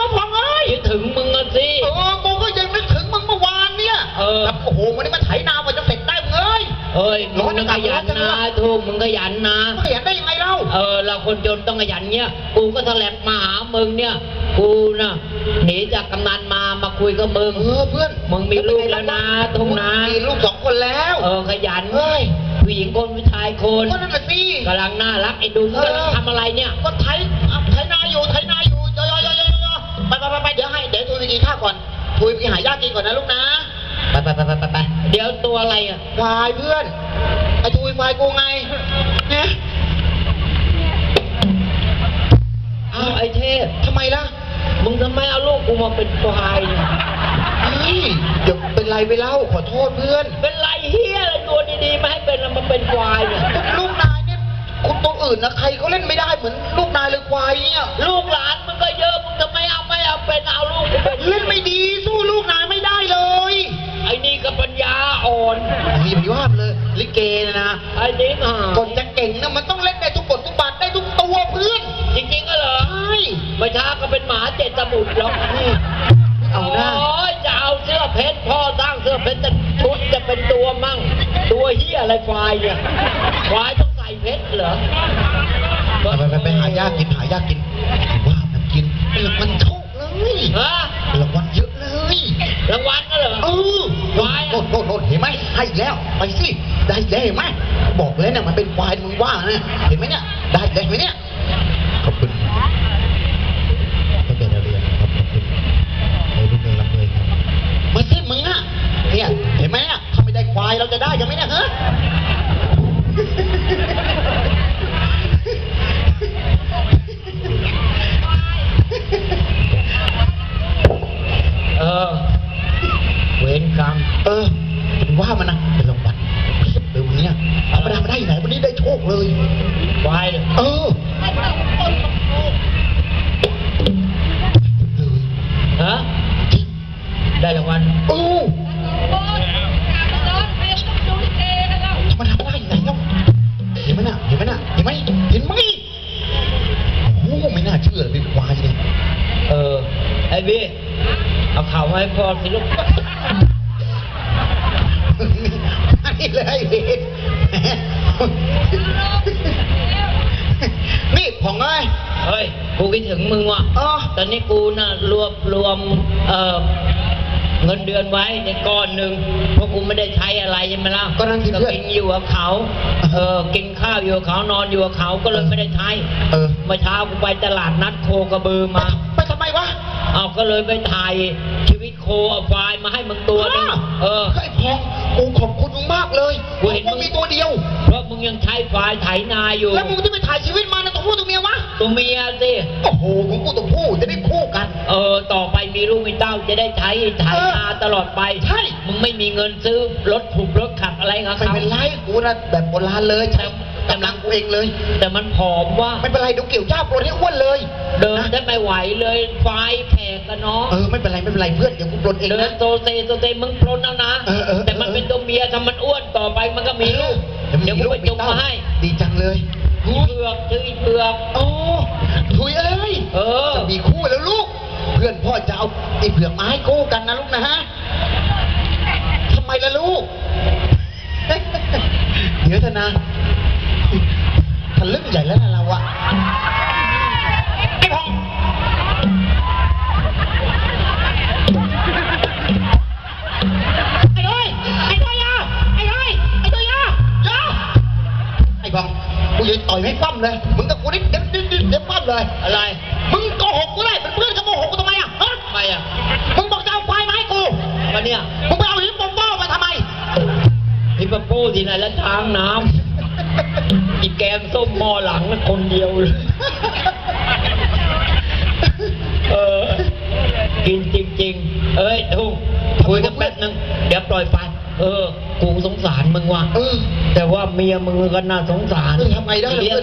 วะพองเอ้ยคิดถึงมึงอะสิ เออกูก็ยังนึกถึงมึงเมื่อวานเนี่ยเออ แบบโอ้โหวันนี้มันไถนากว่าจะเสร็จได้มึงเอ้ย เอ้ยมึร้อนงจัขงยันร้อนจังนะวะทูกมึงขยันนะไม่เห็นได้ยังไงเล่า เออเราคนจนต้องขยันเงี้ยกูก็แถลบมาหามึงเนี่ย กูน่ะหนีจากกำนันมามาคุยกับมึง เออเพื่อนมึงมีลูกแล้วนะทุ่งนา มีลูกสองคนแล้วเออขยันเฮ้ยผู้หญิงคนผู้ชายคนก็นั่นแหละสิกำลังน่ารักไอ้ดุมเออกำลังทำอะไรเนี่ย ก็ไถอะ ไปไปไปไปเดี๋ยวให้ เดี๋ยวทุยไปกินข้าวก่อนทุยไปหายากินก่อนนะลูกนะ ไปไปไปไปไปไปเดี๋ยวตัวอะไรอะควายเพื่อน ไอ้ทุยควายกูไงเนี่ยเอาไอ้เทพทำไมล่ะ มึงทำไมเอาลูกกูมาเป็นควายเนี่ยนี่เดี๋ยวเป็นไรไปเล่าขอโทษเพื่อน เป็นไรเฮียอะไรตัวดีๆมาให้เป็นแล้วมันเป็นควายเนี่ย ลูกนายเนี่ยคุณตัวอื่นนะใครเขาเล่นไม่ได้เหมือนลูกนายเลยควายเนี่ย ลูกหลานมึงก็เยอะมึงทำไม เอาไม่เอาเป็นเอาลูกกูเป็นเล่นไม่ดีสู้ลูกนายไม่ได้เลย ไอ้นี่ก็ปัญญาอ่อนนี่อย่าไปว่ามันเลย ลิเกนะนะไอ้นี่ห่าก่อนจะเก่งนะมันต้องเล่นได้ทุกบททุกบาทได้ทุกตัวเพื่อนจริงๆก็เหรอใช่ไม่ช้าก็เป็นหมาเจ็ดสมุทรหรอกเอาหน้าโอ้ยจะเอาเสื้อเพชรพ่อสร้างเสื้อเพชรแต่ชุดจะเป็นตัวมั่ง ตัวเฮียอะไรควายเนี่ยควายต้องใส่เพชรเหรอไปไปไปไปหายากินหายากินว่ามันกินเออมันโชคเลย ฮะรางวัลเยอะเลยรางวัลก็เหรอ เออควายโน่อะนโน่นโน่นเห็นไหมให้อีกแล้ว ไปสิ ได้แล้วเห็นไหมบอกแล้วเนี่ยมันเป็นควายมึงว่านะเห็นไหมเนี่ย ได้แล้วเห็นไหมเนี่ย เออ ไอ้บี้เอาข่าวมาให้พ่อสิลูกอันนี้เลย นี่ผ่องเอ้ยเฮ้ย กูคิดถึงมึงว่ะเออตอนนี้กูน่ะรวบรวมเอ่อเงินเดือนไว้ในก้อนหนึ่งเพราะกูไม่ได้ใช้อะไรใช่ไหมล่ะก็นั่นสิก็เพื่อน กินอยู่กับเขาเออกินข้าวอยู่กับเขานอนอยู่กับเขาก็เลยไม่ได้ใช้เออ เมื่อเช้ากูไปตลาดนัดโคกระบือมา ไปทำไม วะ เอาก็เลยไปถ่ายชีวิตโคเอาไฟล์มาให้มึงตัวหนึงอ้าวเออ ไอ้พองกูขอบคุณมึงมากเลย กูเห็น ยังใช้ไฟล์ไถนาอยู่แล้วมึงที่ไปถ่ายชีวิตมานะตัวผู้ตัวเมียวะ ตัวเมียสิ โอ้โหของกูตัวผู้จะได้คู่กัน เออ ต่อไปมีลูกมีเต้าจะได้ใช้ไถนาตลอดไป ใช่ มึงไม่มีเงินซื้อรถถูกรถขับอะไรครับไม่เป็นไรกูนะแบบโบราณเลยใช้กำลังกูเองเลย แต่มันผอมว่าไม่เป็นไรเดี๋ยวเกี่ยวจ้าโปรดให้อ้วนเลย เดินนะได้ไม่ไหวเลยไฟล์แขกกันเนาะเออไม่เป็นไรไม่เป็นไรเพื่อนเดี๋ยวกูปลดเองเดินนะโซเซโซเซมึงปลนเอานะเออเออแต่มันเป็นตัวเมียถ้ามันอ้วนต่อไปมันก็มีลูก เดี๋ยวกูไปจุงมาให้ ดีจังเลยอีเผือกชื่ออีเผือกโอ้ถุยเอ้ยเออจะมีคู่แล้วลูก เพื่อนพ่อจะเอาไอ้เผือกมาให้คู่กันนะลูกนะฮะทำไมล่ะลูก เดี๋ยวเถอะนะทะลึ่งใหญ่แล้วนะเราอะ ต่อยให้ปั้มเลย มึงกับกูนี่เดี๋ยวเดี๋ยวเดี๋ยวเดี๋ยวปั้มเลย อะไร มึงโกหกกูได้เป็นเพื่อนกับโกหกกูทำไมอะฮะทำไมอะ มึงบอกจะเอาควายมาให้กูวันเนี้ยมึงไปเอาหินปอมป้อมาทำไมพี่ปะโป้ที่ไหนแล้วทางน้ำอีแกงส้มหม้อหลังน่ะคนเดียวเลยเออ กินจริงๆ เอ้ยทุ่งคุยกันแป๊บนึง เดี๋ยวปล่อยไป เออ กูสงสารมึงว่ะ เออ แต่ว่าเมียมึงก็น่าสงสารเออทำไงได้ล่ะเลี้ยงเพื่อน